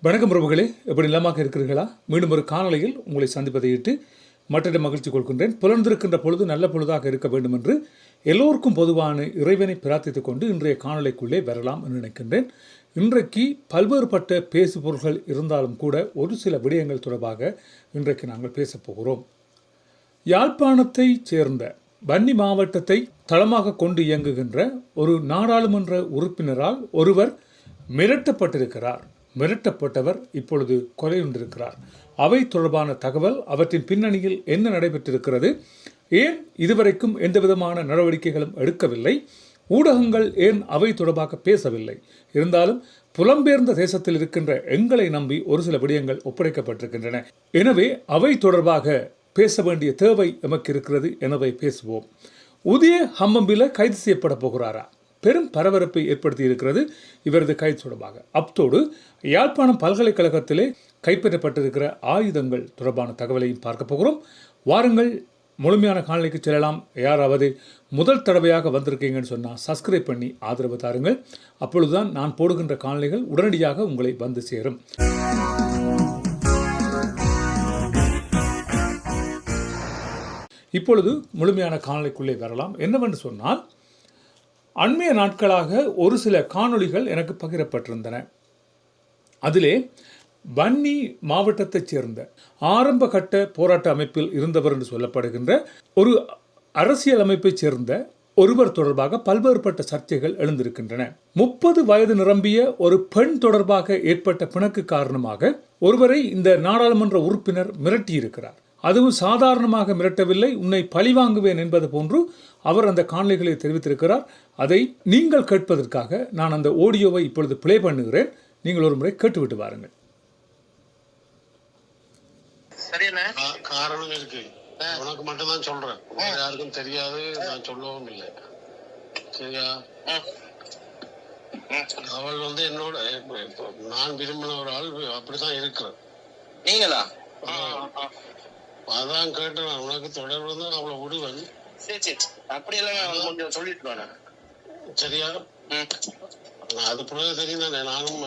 வணக்கம் உறவுகளே எப்படி நிலமாக இருக்கிறீர்களா? மீண்டும் ஒரு காணொலியில் உங்களை சந்திப்பதையிட்டு மற்றிட மகிழ்ச்சி கொள்கின்றேன். புலர்ந்திருக்கின்ற பொழுது நல்ல பொழுதாக இருக்க வேண்டும் என்று எல்லோருக்கும் பொதுவான இறைவனை பிரார்த்தித்துக் கொண்டு இன்றைய காணொலிக்குள்ளே வரலாம் என்று நினைக்கின்றேன். இன்றைக்கு பல்வேறுபட்ட பேசு பொருள்கள் இருந்தாலும் கூட ஒரு சில விடயங்கள் தொடர்பாக இன்றைக்கு நாங்கள் பேசப் போகிறோம். யாழ்ப்பாணத்தைச் சேர்ந்த வன்னி மாவட்டத்தை தளமாக கொண்டு இயங்குகின்ற ஒரு நாடாளுமன்ற உறுப்பினரால் ஒருவர் மிரட்டப்பட்டிருக்கிறார். மிரட்டப்பட்டவர் இப்பொழுது கொலையுண்டிருக்கிறார் அவை தொடர்பான தகவல் அவற்றின் பின்னணியில் என்ன நடைபெற்றிருக்கிறது? ஏன் இதுவரைக்கும் எந்தவிதமான நடவடிக்கைகளும் எடுக்கவில்லை? ஊடகங்கள் ஏன் அவை தொடர்பாக பேசவில்லை? இருந்தாலும் புலம்பெயர்ந்த தேசத்தில் இருக்கின்ற எங்களை நம்பி ஒரு சில விடயங்கள் ஒப்படைக்கப்பட்டிருக்கின்றன. எனவே அவை தொடர்பாக பேச வேண்டிய தேவை எமக்கு இருக்கிறது எனவே பேசுவோம். உதய ஹம்மம்பில கைது செய்யப்பட போகிறாரா? பெரும் பரபரப்பை ஏற்படுத்தி இருக்கிறது இவரது கைது தொடர்பாக. அப்தோடு யாழ்ப்பாணம் பல்கலைக்கழகத்திலே கைப்பற்றப்பட்டிருக்கிற ஆயுதங்கள் தொடர்பான தகவலையும் பார்க்க போகிறோம். வாருங்கள் முழுமையான காலநிலைக்கு செல்லலாம். யாராவது முதல் தடவையாக வந்திருக்கீங்கன்னு சொன்னால் சப்ஸ்கிரைப் பண்ணி ஆதரவு தாருங்கள். அப்பொழுதுதான் நான் போடுகின்ற காணொளிகள் உடனடியாக உங்களை வந்து சேரும். இப்பொழுது முழுமையான காலநிலைக்குள்ளே வரலாம். என்னவென்று சொன்னால் அண்மைய நாட்களாக ஒரு சில காணொளிகள் எனக்கு பகிரப்பட்டிருந்தன. அதிலே வன்னி மாவட்டத்தைச் சேர்ந்த ஆரம்ப கட்ட போராட்ட அமைப்பில் இருந்தவர் என்று சொல்லப்படுகின்ற ஒரு அரசியல் அமைப்பைச் சேர்ந்த ஒருவர் தொடர்பாக பல்வேறுபட்ட சர்ச்சைகள் எழுந்திருக்கின்றன. முப்பது வயது நிரம்பிய ஒரு பெண் தொடர்பாக ஏற்பட்ட பிணக்கு காரணமாக ஒருவரை இந்த நாடாளுமன்ற உறுப்பினர் மிரட்டியிருக்கிறார். அதுவும் சாதாரணமாக மிரட்டவில்லை உன்னை பழிவாங்குவேன் என்பது போன்று அவர் அந்த காணொலிகளை தெரிவித்திருக்கிறார். அதை நீங்கள் கேட்பதற்காக நான் அந்த ஆடியோவை இப்பொழுது ப்ளே பண்ணுகிறேன். நீங்கள் ஒரு முறை கேட்டுவிட்டு கா- காரணம் இருக்கு. உனக்கு மட்டும் தான் சொல்றேன் யாருக்கும் தெரியாது. நான் சொல்லவும் இல்லை. சரியா? அவள் வந்து என்னோட நான் விரும்பின ஒரு ஆள் அப்படித்தான் இருக்கிறேன் நீங்களா? அதான் கேட்டேன். நான் உனக்கு தொடர்பு தான் அவளை விடுவேன். சரி சரி. அப்படியெல்லாம் நான் கொஞ்சம் சொல்லிட்டு வரேன். சரியா? அது பிறகு தெரியும் தானே நானும்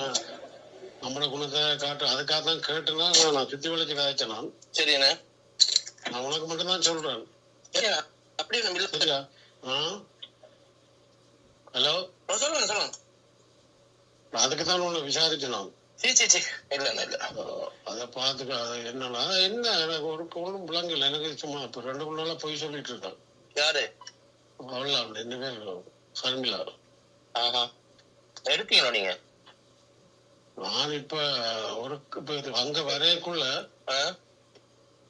நம்மளோட குணத்தை காட்டு அதுக்காக தான் கேட்டேன்னா நான் சுத்தி வளைச்சு காய்ச்சேன் நான். சரிண்ணே. நான் உனக்கு மட்டும் தான் சொல்றேன் இல்ல சரியா? ஆ? ஹலோ? சொல்லுங்க சொல்லுங்க. அதுக்கு தான் உன்னை விசாரிச்சேன் நான். அதை பார்த்துக்க அது என்னன்னா என்ன? எனக்கு ஒரு ஒன்றும் விளங்கல எனக்கு சும்மா இப்போ ரெண்டு மூணு நாளா பொய் சொல்லிட்டு இருக்கான். யாரு? அவள் என்ன பேர். ஆஹா. நீங்க? நான் இப்ப ஒரு இப்ப இது அங்க வரையக்குள்ள?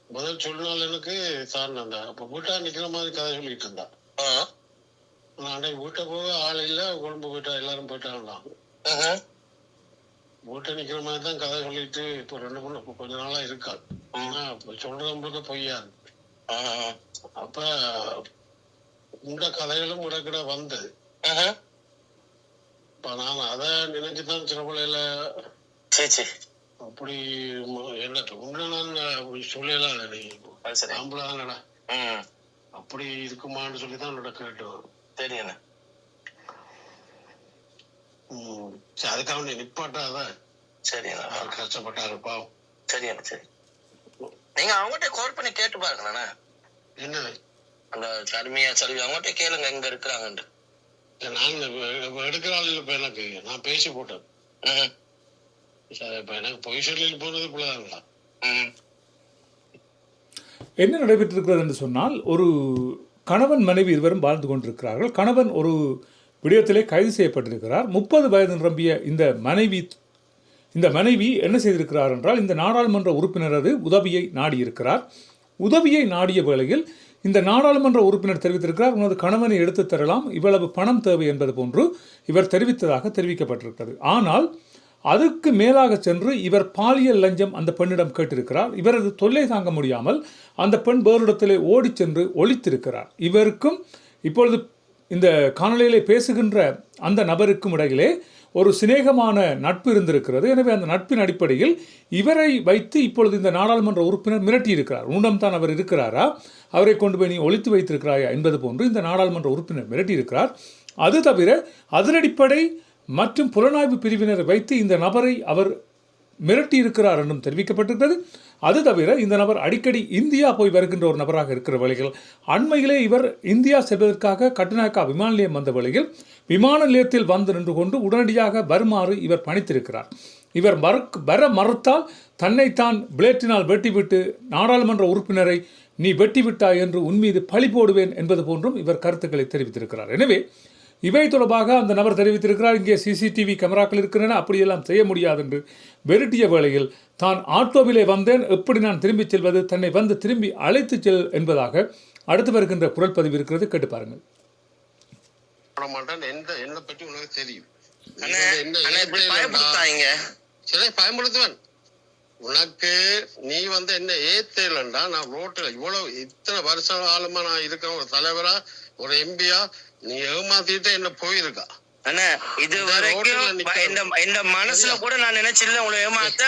முதல் சொன்னால் எனக்கு சார் அந்த அப்ப வீட்டா நிக்கிற மாதிரி கதை சொல்லிட்டு இருந்தா. அன்னைக்கு வீட்டை போக ஆள் இல்ல கொழும்பு போயிட்டா எல்லாரும் போயிட்டாங்களாம். வீட்டை நிக்கிற மாதிரி தான் கதை சொல்லிட்டு இப்போ ரெண்டு மூணு கொஞ்ச நாளா இருக்காள். ஆனா சொல்றவங்களுக்கு பொய்யா. ஆஹா. அப்ப இந்த கதைகளும் உடக்கிட. இப்ப நான் அதை நினைச்சுதான் சரி அப்படி என்ன நான் அப்படி சொல்லல நீ. அது சரி. ஆம்பளை தானடா. ம். அப்படி இருக்குமான்னு சொல்லி தான் என்னோட கேட்டு சரிண்ணே ம் சரி அதுக்காக நீ நிப்பாட்டாத. சரிண்ணா. யார் கஷ்டப்பட்டாரு பாவம். சரிண்ணா சரி. நீங்க அவங்ககிட்ட கால் பண்ணி கேட்டு பாருங்களேண்ணே. என்ன அந்த சர்மியா சர்வி அவங்ககிட்ட கேளுங்க எங்க இருக்கிறாங்கன்ட்டு. நான் எடுக்கிற ஆள் இல்ல இப்ப எனக்கு. நான் பேசி போட்டேன். சரி இப்ப எனக்கு பொய் சொல்லி போனது பிள்ளைங்களா என்ன நடைபெற்றிருக்கிறது என்று சொன்னால் ஒரு கணவன் மனைவி இருவரும் வாழ்ந்து கொண்டிருக்கிறார்கள். கணவன் ஒரு விடயத்திலே கைது செய்யப்பட்டிருக்கிறார். முப்பது வயது நிரம்பிய இந்த மனைவி இந்த மனைவி என்ன செய்திருக்கிறார் என்றால் இந்த நாடாளுமன்ற உறுப்பினரது உதவியை நாடியிருக்கிறார். உதவியை நாடிய வேளையில் இந்த நாடாளுமன்ற உறுப்பினர் தெரிவித்திருக்கிறார். உனது கணவனை எடுத்து தரலாம். இவ்வளவு பணம் தேவை என்பது போன்று இவர் தெரிவித்ததாக தெரிவிக்கப்பட்டிருக்கிறது. ஆனால் அதற்கு மேலாக சென்று இவர் பாலியல் லஞ்சம் அந்த பெண்ணிடம் கேட்டிருக்கிறார். இவரது தொல்லை தாங்க முடியாமல் அந்த பெண் வேறிடத்திலே ஓடிச் சென்று ஒழித்திருக்கிறார். இவருக்கும் இப்பொழுது இந்த காணொலியிலே பேசுகின்ற அந்த நபருக்கும் இடையிலே ஒரு சிநேகமான நட்பு இருந்திருக்கிறது. எனவே அந்த நட்பின் அடிப்படையில் இவரை வைத்து இப்பொழுது இந்த நாடாளுமன்ற உறுப்பினர் மிரட்டியிருக்கிறார். உன்னிடம் தான் அவர் இருக்கிறாரா? அவரை கொண்டு போய் நீ ஒழித்து வைத்திருக்கிறாயா என்பது போன்று இந்த நாடாளுமன்ற உறுப்பினர் மிரட்டியிருக்கிறார். அது தவிர அதனடிப்படை மற்றும் புலனாய்வு பிரிவினரை வைத்து இந்த நபரை அவர் மிரட்டி இருக்கிறார் என்றும் தெரிவிக்கப்பட்டிருக்கிறது. அது தவிர இந்த நபர் அடிக்கடி இந்தியா போய் வருகின்ற ஒரு நபராக இருக்கிற வேளையில் அண்மையிலே இவர் இந்தியா செல்வதற்காக கட்டுநாயக்கா விமான நிலையம் வந்த வேளையில் விமான நிலையத்தில் வந்து நின்று கொண்டு உடனடியாக வருமாறு இவர் பணித்திருக்கிறார். இவர் மறுக் வர மறுத்தால் தன்னைத்தான் பிளேட்டினால் வெட்டிவிட்டு நாடாளுமன்ற உறுப்பினரை நீ வெட்டிவிட்டாய் என்று உன் மீது பழி போடுவேன் என்பது போன்றும் இவர் கருத்துக்களை தெரிவித்திருக்கிறார். எனவே இவை தொடர்பாக அந்த நபர் தெரிவித்திருக்கிறார் இங்கே சிசிடிவி கேமராக்கள் இருக்கின்றன அப்படியெல்லாம் செய்ய முடியாது என்று வெருட்டிய வேளையில் தான் ஆட்டோவிலே வந்தேன். எப்படி நான் திரும்பிச் செல்வது? தன்னை வந்து திரும்பி அழைத்துச் செல் என்பதாக அடுத்து வருகின்ற குரல் பதிவு இருக்கிறது. கேட்டு பாருங்கள். எந்த என்ன பற்றி உனக்கு தெரியும்? பயன்படுத்துவேன் உனக்கு நீ வந்து என்ன ஏத்தேலண்டா நான் ரோட்ல இவ்வளவு இத்தனை வருஷ காலமா நான் இருக்க ஒரு தலைவரா ஒரு எம்பியா நீ ஏமாத்திட்டு என்ன போயிருக்கா? அண்ணா இது வரைக்கும் ப- இந்த இந்த மனசுல கூட நான் நினைச்சில்ல உங்களை ஏமாத்த.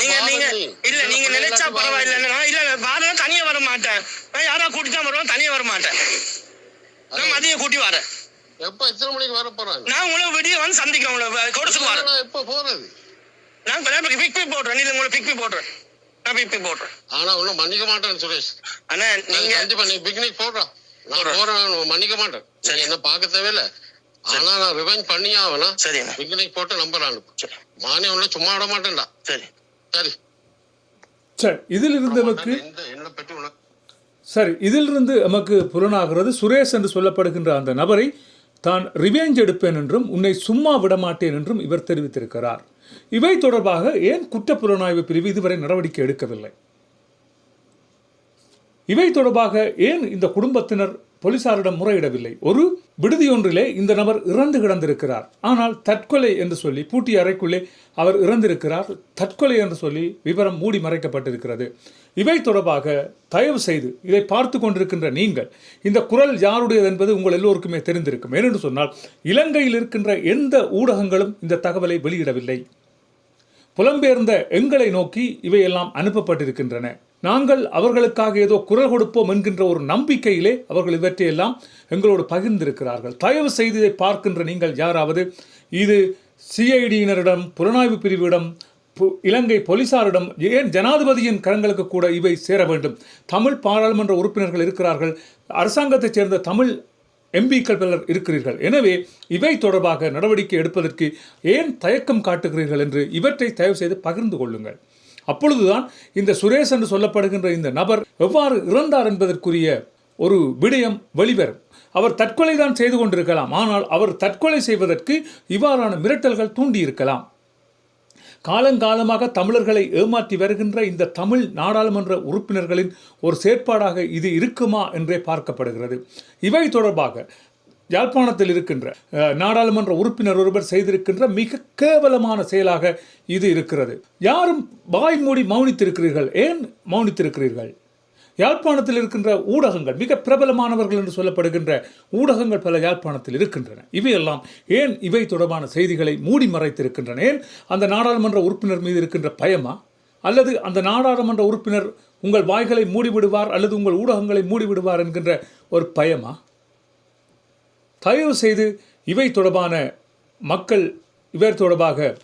நீங்க நீங்க. இல்ல நீங்க நினைச்சா பரவாயில்ல. இல்ல வாரம் தனியா வர மாட்டேன். நான் யாரா கூட்டி தான் வருவேன் தனியா வர மாட்டேன். நான் மதிய கூட்டி வரேன். எப்ப எத்தனை மணிக்கு வர போறாங்க? நான் உங்களை விடிய வந்து சந்திக்கிறேன் உங்களை கொடுத்துட்டு வரேன். எப்ப போறது? நான் பிக் போடுறேன் நீங்க உங்களை பிக் போடுறேன் நான் பிக் பிக் போடுறேன் ஆனா உன்னை மன்னிக்க மாட்டேன் சுரேஷ். அண்ணா நீங்க கண்டிப்பா நீ பிக்னிக் போடுறா. நான். போறேன் மன்னிக்க மாட்டேன். சரி. என்ன பார்க்க தேவையில்ல. ஆனா நான் ரிவெஞ்ச் பண்ணியே ஆகணும் சரி பிக்னிக் போட்டு நம்பர் அனுப்பு சரி. மானே உன்னை சும்மா விட மாட்டேன்டா. சரி. சரி. சரி இதில் இருந்தவருக்கு இந்த என்ன பற்றி உனக்கு சரி இதிலிருந்து நமக்கு புலனாகிறது சுரேஷ் என்று சொல்லப்படுகின்ற அந்த நபரை தான் ரிவெஞ்ச் எடுப்பேன் என்றும் உன்னை சும்மா விடமாட்டேன் என்றும் இவர் தெரிவித்திருக்கிறார். இவை தொடர்பாக ஏன் குற்றப்புலனாய்வு பிரிவு இதுவரை நடவடிக்கை எடுக்கவில்லை? இவை தொடர்பாக ஏன் இந்த குடும்பத்தினர் போலீசாரிடம் முறையிடவில்லை? ஒரு விடுதியொன்றிலே இந்த நபர் இறந்து கிடந்திருக்கிறார். ஆனால் தற்கொலை என்று சொல்லி பூட்டி அறைக்குள்ளே அவர் இறந்திருக்கிறார். தற்கொலை என்று சொல்லி விவரம் மூடி மறைக்கப்பட்டிருக்கிறது. இவை தொடர்பாக தயவு செய்து இதை பார்த்து கொண்டிருக்கின்ற நீங்கள் இந்த குரல் யாருடையது என்பது உங்கள் எல்லோருக்குமே தெரிந்திருக்கும். ஏனென்று சொன்னால் இலங்கையில் இருக்கின்ற எந்த ஊடகங்களும் இந்த தகவலை வெளியிடவில்லை. புலம்பெயர்ந்த எங்களை நோக்கி இவையெல்லாம் அனுப்பப்பட்டிருக்கின்றன. நாங்கள் அவர்களுக்காக ஏதோ குரல் கொடுப்போம் என்கின்ற ஒரு நம்பிக்கையிலே அவர்கள் இவற்றையெல்லாம் எங்களோடு பகிர்ந்திருக்கிறார்கள். தயவு செய்து இதை பார்க்கின்ற நீங்கள் யாராவது இது சிஐடியினரிடம் புலனாய்வு பிரிவிடம் பு- இலங்கை போலீசாரிடம் ஏன் ஜனாதிபதியின் கரங்களுக்கு கூட இவை சேர வேண்டும்? தமிழ் பாராளுமன்ற உறுப்பினர்கள் இருக்கிறார்கள். அரசாங்கத்தைச் சேர்ந்த தமிழ் எம்பிக்கள் பலர் இருக்கிறீர்கள். எனவே இவை தொடர்பாக நடவடிக்கை எடுப்பதற்கு ஏன் தயக்கம் காட்டுகிறீர்கள் என்று இவற்றை தயவு செய்து பகிர்ந்து கொள்ளுங்கள். அப்பொழுதுதான் இந்த சுரேஷ் என்று சொல்லப்படுகின்ற இந்த நபர் எவ்வாறு இறந்தார் என்பதற்குரிய ஒரு விடயம் வெளிவரும். அவர் தற்கொலை தான் செய்து கொண்டிருக்கலாம். ஆனால் அவர் தற்கொலை செய்வதற்கு இவ்வாறான மிரட்டல்கள் தூண்டியிருக்கலாம். காலங்காலமாக தமிழர்களை ஏமாற்றி வருகின்ற இந்த தமிழ் நாடாளுமன்ற உறுப்பினர்களின் ஒரு செயற்பாடாக இது இருக்குமா என்றே பார்க்கப்படுகிறது. இவை தொடர்பாக யாழ்ப்பாணத்தில் இருக்கின்ற நாடாளுமன்ற உறுப்பினர் ஒருவர் செய்திருக்கின்ற மிக கேவலமான செயலாக இது இருக்கிறது. யாரும் வாய் மூடி மௌனித்திருக்கிறீர்கள்? ஏன் மௌனித்திருக்கிறீர்கள்? யாழ்ப்பாணத்தில் இருக்கின்ற ஊடகங்கள் மிக பிரபலமானவர்கள் என்று சொல்லப்படுகின்ற ஊடகங்கள் பல யாழ்ப்பாணத்தில் இருக்கின்றன. இவையெல்லாம் ஏன் இவை தொடர்பான செய்திகளை மூடி மறைத்திருக்கின்றன? ஏன் அந்த நாடாளுமன்ற உறுப்பினர் மீது இருக்கின்ற பயமா? அல்லது அந்த நாடாளுமன்ற உறுப்பினர் உங்கள் வாய்களை மூடிவிடுவார் அல்லது உங்கள் ஊடகங்களை மூடிவிடுவார் என்கின்ற ஒரு பயமா? தயவு செய்து இவை தொடர்பான மக்கள் இவர் தொடர்பாக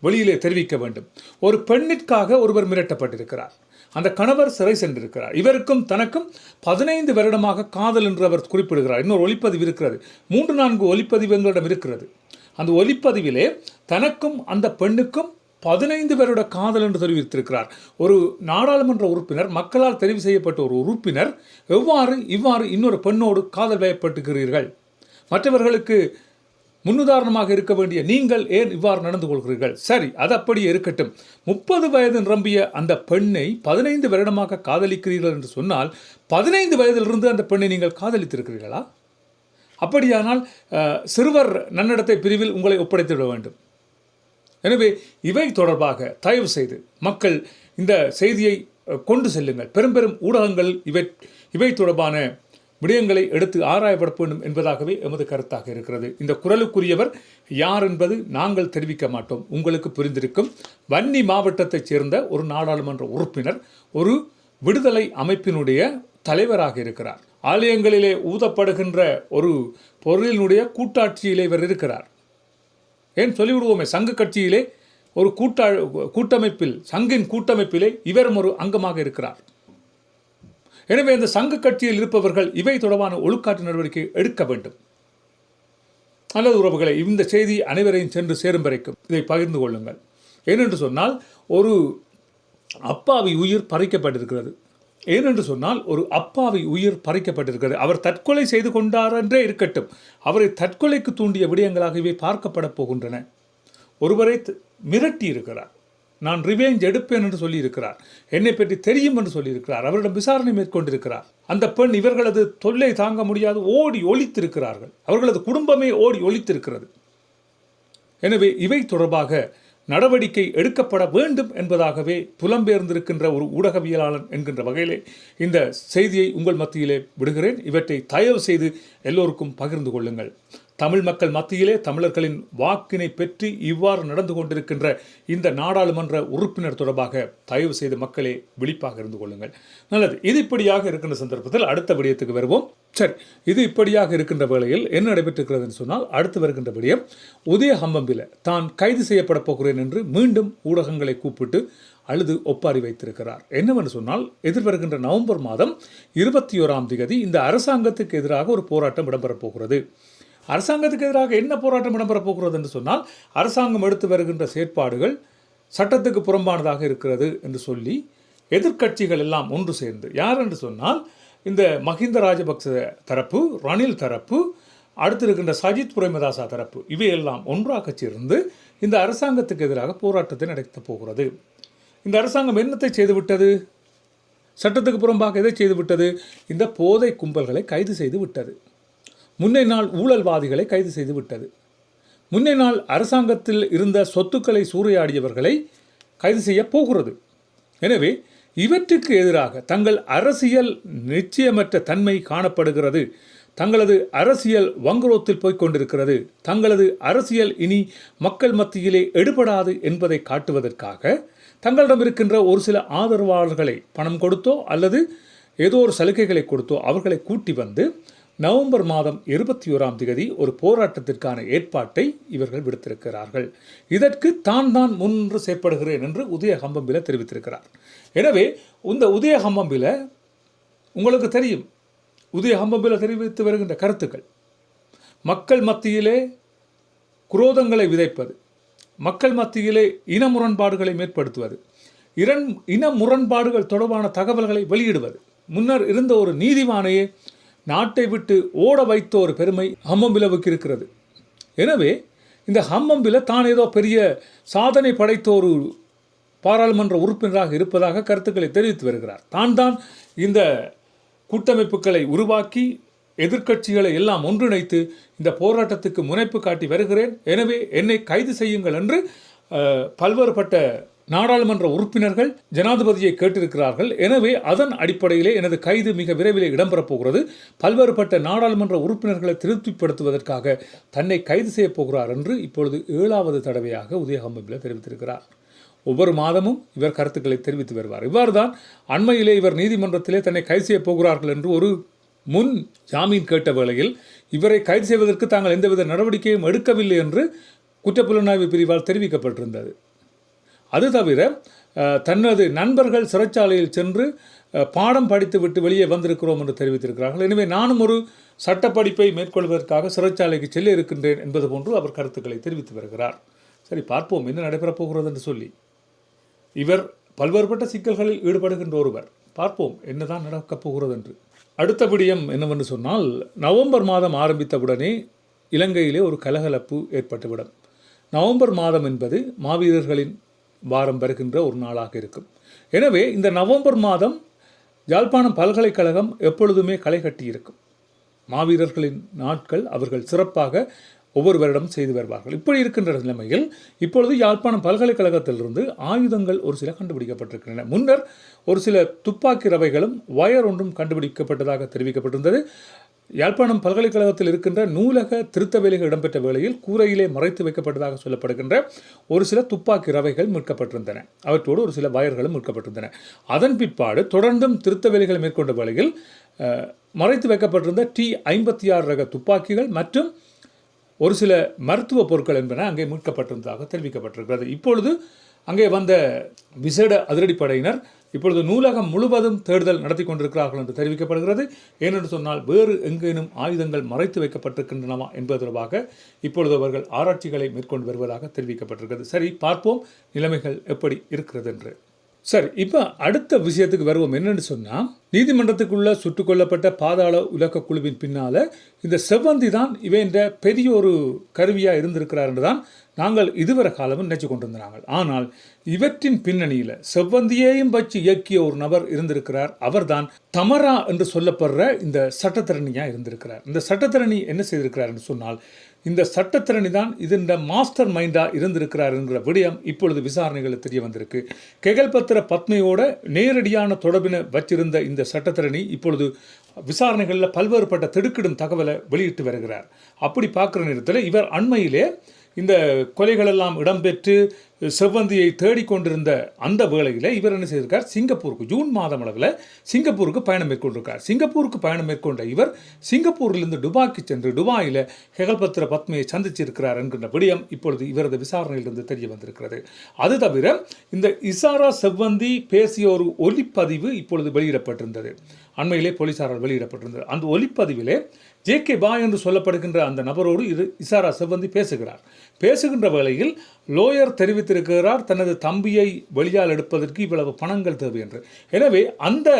வெளியிலே தெரிவிக்க வேண்டும். ஒரு பெண்ணிற்காக ஒருவர் மிரட்டப்பட்டிருக்கிறார். அந்த கணவர் சிறை சென்றிருக்கிறார். இவருக்கும் தனக்கும் பதினைந்து வருடமாக காதல் என்று அவர் குறிப்பிடுகிறார். இன்னொரு ஒளிப்பதிவு இருக்கிறது. மூன்று நான்கு ஒளிப்பதிவு எங்களிடம் இருக்கிறது. அந்த ஒளிப்பதிவிலே தனக்கும் அந்த பெண்ணுக்கும் பதினைந்து பேரோட காதல் என்று தெரிவித்திருக்கிறார். ஒரு நாடாளுமன்ற உறுப்பினர் மக்களால் தெரிவு செய்யப்பட்ட ஒரு உறுப்பினர் எவ்வாறு இவ்வாறு இன்னொரு பெண்ணோடு காதல் வயப்பட்டுகிறீர்கள் மற்றவர்களுக்கு முன்னுதாரணமாக இருக்க வேண்டிய நீங்கள் ஏன் இவ்வாறு நடந்து கொள்கிறீர்கள்? சரி அது அப்படியே இருக்கட்டும். முப்பது வயது நிரம்பிய அந்த பெண்ணை பதினைந்து வருடமாக காதலிக்கிறீர்கள் என்று சொன்னால் பதினைந்து வயதிலிருந்து அந்த பெண்ணை நீங்கள் காதலித்திருக்கிறீர்களா? அப்படியானால் சிறுவர் நன்னடத்தை பிரிவில் உங்களை ஒப்படைத்துவிட வேண்டும். எனவே இவை தொடர்பாக தயவு செய்து மக்கள் இந்த செய்தியை கொண்டு செல்லுங்கள். பெரும் பெரும் ஊடகங்கள் இவை இவை தொடர்பான விடயங்களை எடுத்து ஆராயப்பட வேண்டும் என்பதாகவே எமது கருத்தாக இருக்கிறது. இந்த குரலுக்குரியவர் யார் என்பது நாங்கள் தெரிவிக்க மாட்டோம். உங்களுக்கு புரிந்திருக்கும் வன்னி மாவட்டத்தைச் சேர்ந்த ஒரு நாடாளுமன்ற உறுப்பினர் ஒரு விடுதலை அமைப்பினுடைய தலைவராக இருக்கிறார். ஆலயங்களிலே ஊதப்படுகின்ற ஒரு பொருளினுடைய கூட்டாட்சியிலே இவர் இருக்கிறார். ஏன் சொல்லிவிடுவோமே? சங்க கட்சியிலே ஒரு கூட்டா கூட்டமைப்பில் சங்கின் கூட்டமைப்பிலே இவரும் ஒரு அங்கமாக இருக்கிறார். எனவே இந்த சங்க கட்சியில் இருப்பவர்கள் இவை தொடர்பான ஒழுக்காற்று நடவடிக்கை எடுக்க வேண்டும். நல்லது உறவுகளை இந்த செய்தி அனைவரையும் சென்று சேரும் வரைக்கும் இதை பகிர்ந்து கொள்ளுங்கள். ஏனென்று சொன்னால் ஒரு அப்பாவி உயிர் பறிக்கப்பட்டிருக்கிறது. ஏனென்று சொன்னால் ஒரு அப்பாவி உயிர் பறிக்கப்பட்டிருக்கிறது. அவர் தற்கொலை செய்து கொண்டார் என்றே இருக்கட்டும். அவரை தற்கொலைக்கு தூண்டிய விடயங்களாகவே பார்க்கப்பட போகின்றன. ஒருவரை மிரட்டி இருக்கிறார் நான் ரிவேஞ்ச் எடுப்பேன் என்று சொல்லியிருக்கிறார். என்னை பற்றி தெரியும் என்று சொல்லியிருக்கிறார். அவரிடம் விசாரணை மேற்கொண்டிருக்கிறார். அந்த பெண் இவர்களது தொல்லை தாங்க முடியாது ஓடி ஒழித்திருக்கிறார்கள் அவர்களது குடும்பமே ஓடி ஒழித்திருக்கிறது எனவே இவை தொடர்பாக நடவடிக்கை எடுக்கப்பட வேண்டும் என்பதாகவே புலம்பெயர்ந்திருக்கின்ற ஒரு ஊடகவியலாளன் என்கின்ற வகையிலே இந்த செய்தியை உங்கள் மத்தியிலே விடுகிறேன். இவற்றை தயவு செய்து எல்லோருக்கும் பகிர்ந்து கொள்ளுங்கள். தமிழ் மக்கள் மத்தியிலே தமிழர்களின் வாக்கினை பெற்று இவ்வாறு நடந்து கொண்டிருக்கின்ற இந்த நாடாளுமன்ற உறுப்பினர் தொடர்பாக தயவு செய்து மக்களே விழிப்பாக இருந்து கொள்ளுங்கள். நல்லது இது இப்படியாக இருக்கின்ற சந்தர்ப்பத்தில் அடுத்த விடயத்துக்கு வருவோம். சரி இது இப்படியாக இருக்கின்ற வேளையில் என்ன நடைபெற்றிருக்கிறதுன்னு சொன்னால் அடுத்து வருகின்ற விடயம் உதய ஹம்பம்பில தான் கைது செய்யப்பட போகிறேன் என்று மீண்டும் ஊடகங்களை கூப்பிட்டு அழுது ஒப்பாரி வைத்திருக்கிறார். என்னவென்று சொன்னால் எதிர்வருகின்ற நவம்பர் மாதம் இருபத்தி ஓராம் தேதி இந்த அரசாங்கத்துக்கு எதிராக ஒரு போராட்டம் இடம்பெறப் போகிறது. அரசாங்கத்துக்கு எதிராக என்ன போராட்டம் இடம்பெறப் போகிறது என்று சொன்னால் அரசாங்கம் எடுத்து வருகின்ற செயற்பாடுகள் சட்டத்துக்கு புறம்பானதாக இருக்கிறது என்று சொல்லி எதிர்க்கட்சிகள் எல்லாம் ஒன்று சேர்ந்து யார் என்று சொன்னால் இந்த மஹிந்த ராஜபக்ச தரப்பு ரணில் தரப்பு அடுத்து இருக்கின்ற சஜித் பிரேமதாசா தரப்பு இவையெல்லாம் ஒன்றாக சேர்ந்து இந்த அரசாங்கத்துக்கு எதிராக போராட்டத்தை நடத்தப் போகிறது. இந்த அரசாங்கம் என்னத்தை செய்துவிட்டது சட்டத்துக்கு புறம்பாக எதை செய்துவிட்டது இந்த போதை கும்பல்களை கைது செய்து விட்டது. முன்னே நாள் ஊழல்வாதிகளை கைது செய்துவிட்டது முன்னே நாள் அரசாங்கத்தில் இருந்த சொத்துக்களை சூறையாடியவர்களை கைது செய்ய போகிறது. எனவே இவற்றுக்கு எதிராக தங்கள் அரசியல் நிச்சயமற்ற தன்மை காணப்படுகிறது. தங்களது அரசியல் வங்குரோத்தில் போய்க் கொண்டிருக்கிறது. தங்களது அரசியல் இனி மக்கள் மத்தியிலே எடுபடாது என்பதை காட்டுவதற்காக தங்களிடம் இருக்கின்ற ஒரு சில ஆதரவாளர்களை பணம் கொடுத்தோ அல்லது ஏதோ ஒரு சலுகைகளை கொடுத்தோ அவர்களை கூட்டி வந்து நவம்பர் மாதம் இருபத்தி ஓராம் தேதி ஒரு போராட்டத்திற்கான ஏற்பாட்டை இவர்கள் விடுத்திருக்கிறார்கள். இதற்கு தான் தான் முன்று செயற்படுகிறேன் என்று உதய ஹம்பம்பில தெரிவித்திருக்கிறார். எனவே இந்த உதய ஹம்பம்பில உங்களுக்கு தெரியும் உதய ஹம்பம்பில தெரிவித்து வருகின்ற கருத்துக்கள். மக்கள் மத்தியிலே குரோதங்களை விதைப்பது மக்கள் மத்தியிலே இன முரண்பாடுகளை மேற்படுத்துவது இரண் இன முரண்பாடுகள் தொடர்பான தகவல்களை வெளியிடுவது முன்னர் இருந்த ஒரு நீதிவானையே நாட்டை விட்டு ஓட வைத்தோர் பெருமை ஹம்மம்பிலவுக்கு இருக்கிறது. எனவே இந்த ஹம்மம்பில தான் ஏதோ பெரிய சாதனை படைத்தோரு பாராளுமன்ற உறுப்பினராக இருப்பதாக கருத்துக்களை தெரிவித்து வருகிறார். தான் தான் இந்த கூட்டமைப்புகளை உருவாக்கி எதிர்க்கட்சிகளை எல்லாம் ஒன்றிணைத்து இந்த போராட்டத்துக்கு முனைப்பு காட்டி வருகிறேன். எனவே என்னை கைது செய்யுங்கள் என்று பல்வேறுபட்ட நாடாளுமன்ற உறுப்பினர்கள் ஜனாதிபதியை கேட்டிருக்கிறார்கள். எனவே அதன் அடிப்படையிலே எனது கைது மிக விரைவில் இடம்பெறப் போகிறது. பல்வேறுபட்ட நாடாளுமன்ற உறுப்பினர்களை திருப்திப்படுத்துவதற்காக தன்னை கைது செய்யப் போகிறார் என்று இப்பொழுது ஏழாவது தடவையாக உதயகம்பில் தெரிவித்திருக்கிறார். ஒவ்வொரு மாதமும் இவர் கருத்துக்களை தெரிவித்து வருவார். இவ்வாறு தான் அண்மையிலே இவர் நீதிமன்றத்திலே தன்னை கைது செய்யப் போகிறார்கள் என்று ஒரு முன் ஜாமீன் கேட்ட வேளையில் இவரை கைது செய்வதற்கு தாங்கள் எந்தவித நடவடிக்கையும் எடுக்கவில்லை என்று குற்றப்புலனாய்வு பிரிவால் தெரிவிக்கப்பட்டிருந்தது. அது தவிர தனது நண்பர்கள் சிறைச்சாலையில் சென்று பாடம் படித்துவிட்டு வெளியே வந்திருக்கிறோம் என்று தெரிவித்திருக்கிறார்கள். எனவே நானும் ஒரு சட்டப்படிப்பை மேற்கொள்வதற்காக சிறைச்சாலைக்கு செல்ல இருக்கின்றேன் என்பது போன்று அவர் கருத்துக்களை தெரிவித்து வருகிறார். சரி பார்ப்போம் என்ன நடைபெறப் போகிறது என்று சொல்லி. இவர் பல்வேறுபட்ட சிக்கல்களில் ஈடுபடுகின்ற ஒருவர். பார்ப்போம் என்னதான் நடக்கப் போகிறது என்று. அடுத்த விடயம் என்னவென்று சொன்னால் நவம்பர் மாதம் ஆரம்பித்தவுடனே இலங்கையிலே ஒரு கலகலப்பு ஏற்பட்டுவிடும். நவம்பர் மாதம் என்பது மாவீரர்களின் வாரம் வருகின்ற ஒரு நாளாக இருக்கும். எனவே இந்த நவம்பர் மாதம் யாழ்ப்பாணம் பல்கலைக்கழகம் எப்பொழுதுமே களை கட்டியிருக்கும் மாவீரர்களின் நாட்கள் அவர்கள் சிறப்பாக ஒவ்வொரு வருடம் செய்து வருவார்கள். இப்படி இருக்கின்ற நிலைமையில் இப்பொழுது யாழ்ப்பாணம் பல்கலைக்கழகத்திலிருந்து ஆயுதங்கள் ஒரு சில கண்டுபிடிக்கப்பட்டிருக்கின்றன. முன்னர் ஒரு சில துப்பாக்கி ரவைகளும் வயர் ஒன்றும் கண்டுபிடிக்கப்பட்டதாக தெரிவிக்கப்பட்டிருந்தது. யாழ்ப்பாணம் பல்கலைக்கழகத்தில் இருக்கின்ற நூலக திருத்த வேலைகள் இடம்பெற்ற வேளையில் கூரையிலே மறைத்து வைக்கப்பட்டதாக சொல்லப்படுகின்ற ஒரு சில துப்பாக்கி ரவைகள் மீட்கப்பட்டிருந்தன. அவற்றோடு ஒரு சில வயர்களும் மீட்கப்பட்டிருந்தன. அதன் பிற்பாடு தொடர்ந்தும் திருத்த வேலைகளை மேற்கொண்ட வேளையில் மறைத்து வைக்கப்பட்டிருந்த டி ஐம்பத்தி ஆறு ரக துப்பாக்கிகள் மற்றும் ஒரு சில மருத்துவ பொருட்கள் என்பன அங்கே மீட்கப்பட்டிருந்ததாக தெரிவிக்கப்பட்டிருக்கிறது. இப்பொழுது அங்கே வந்த விசேட அதிரடிப்படையினர் இப்பொழுது நூலகம் முழுவதும் தேடுதல் நடத்தி கொண்டிருக்கிறார்கள் என்று தெரிவிக்கப்படுகிறது. ஏனென்று சொன்னால் வேறு எங்கேனும் ஆயுதங்கள் மறைத்து வைக்கப்பட்டிருக்கின்றனவா என்பது தொடர்பாக இப்பொழுது அவர்கள் ஆராய்ச்சிகளை மேற்கொண்டு வருவதாக தெரிவிக்கப்பட்டிருக்கிறது. சரி பார்ப்போம் நிலைமைகள் எப்படி இருக்கிறது என்று. சரி இப்போ அடுத்த விஷயத்துக்கு வருவோம். என்னன்னு சொன்னால் நீதிமன்றத்துக்குள்ளே சுட்டுக் கொல்லப்பட்ட பாதாள உலக குழுவின் பின்னால இந்த செவ்வந்தி தான் இவன் பெரிய ஒரு கருவியாக இருந்திருக்கிறார் என்று தான் நாங்கள் இதுவரை காலமும் நினைச்சு கொண்டிருந்தாங்க ஆனால் இவற்றின் பின்னணியில் செவ்வந்தியையும் வச்சு இயக்கிய ஒரு நபர் இருந்திருக்கிறார். அவர்தான் தமரா என்று சொல்லப்படுற இந்த சட்டத்தரணியாக இருந்திருக்கிறார். இந்த சட்டத்தரணி என்ன செய்திருக்கிறார் என்று சொன்னால் இந்த சட்டத்திறனி தான் இந்த மாஸ்டர் மைண்டாக இருந்திருக்கிறார் என்கிற விடயம் இப்பொழுது விசாரணைகளில் தெரிய வந்திருக்கு. கெகல்பத்திர பத்மையோட நேரடியான தொடர்பினை வச்சிருந்த இந்த சட்டத்திறனி இப்பொழுது விசாரணைகளில் பல்வேறுபட்ட திடுக்கிடும் தகவலை வெளியிட்டு வருகிறார். அப்படி பார்க்குற நேரத்தில் இவர் அண்மையிலே இந்த கொலைகளெல்லாம் இடம்பெற்று செவ்வந்தியை தேடிக்கொண்டிருந்த அந்த வேளையில் இவர் என்ன செய்திருக்கார்? சிங்கப்பூருக்கு ஜூன் மாதம் அளவில் சிங்கப்பூருக்கு பயணம் மேற்கொண்டிருக்கார். சிங்கப்பூருக்கு பயணம் மேற்கொண்ட இவர் சிங்கப்பூரிலிருந்து டுபாய்க்கு சென்று டுபாயில் ஹெகல்பத்திர பத்மையை சந்திச்சிருக்கிறார் என்கின்ற விடயம் இப்பொழுது இவரது விசாரணையிலிருந்து தெரிய வந்திருக்கிறது. அது தவிர இந்த இசாரா செவ்வந்தி பேசிய ஒரு ஒலிப்பதிவு இப்பொழுது வெளியிடப்பட்டிருந்தது. அண்மையிலே போலீசாரால் வெளியிடப்பட்டிருந்தது. அந்த ஒலிப்பதிவிலே ஜே கே பா என்று சொல்லப்படுகின்ற அந்த நபரோடு இது இசாரா செவ்வந்தி பேசுகிறார். பேசுகின்ற வேளையில் லோயர் வைத்திருக்கிறார் தனது தம்பியை வெளியால் எடுப்பதற்கு இவ்வளவு பணங்கள் தேவை என்று. எனவே அந்த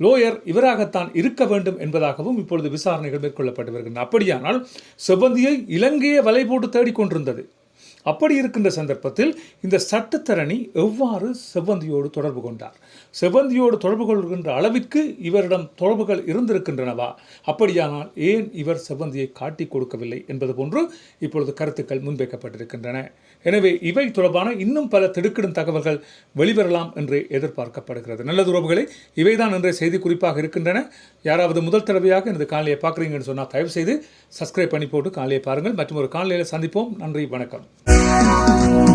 லோயர் இவராகத்தான் இருக்க வேண்டும் என்பதாகவும் இப்பொழுது விசாரணைகள் மேற்கொள்ளப்பட்டு வருகின்றன. அப்படியானால் செவ்வந்தியை இலங்கையை வலை போட்டு தேடிக்கொண்டிருந்தது அப்படி இருக்கின்ற சந்தர்ப்பத்தில் இந்த சட்டத்தரணி எவ்வாறு செவ்வந்தியோடு தொடர்பு கொண்டார்? செவ்வந்தியோடு தொடர்பு கொள்கின்ற அளவிற்கு இவரிடம் தொடர்புகள் இருந்திருக்கின்றனவா? அப்படியானால் ஏன் இவர் செவ்வந்தியை காட்டி கொடுக்கவில்லை என்பது போன்று இப்பொழுது கருத்துக்கள் முன்வைக்கப்பட்டிருக்கின்றன. எனவே இவை தொடர்பான இன்னும் பல திடுக்கிடும் தகவல்கள் வெளிவரலாம் என்று எதிர்பார்க்கப்படுகிறது. நல்லது உறவுகளை இவைதான் இன்றைய செய்தி குறிப்பாக இருக்கின்றன. யாராவது முதல் தடவையாக எனது காலையை பார்க்குறீங்கன்னு சொன்னால் தயவு செய்து சப்ஸ்கிரைப் பண்ணி போட்டு காலையை பாருங்கள். மற்றும் ஒரு காலையில் சந்திப்போம். நன்றி வணக்கம்.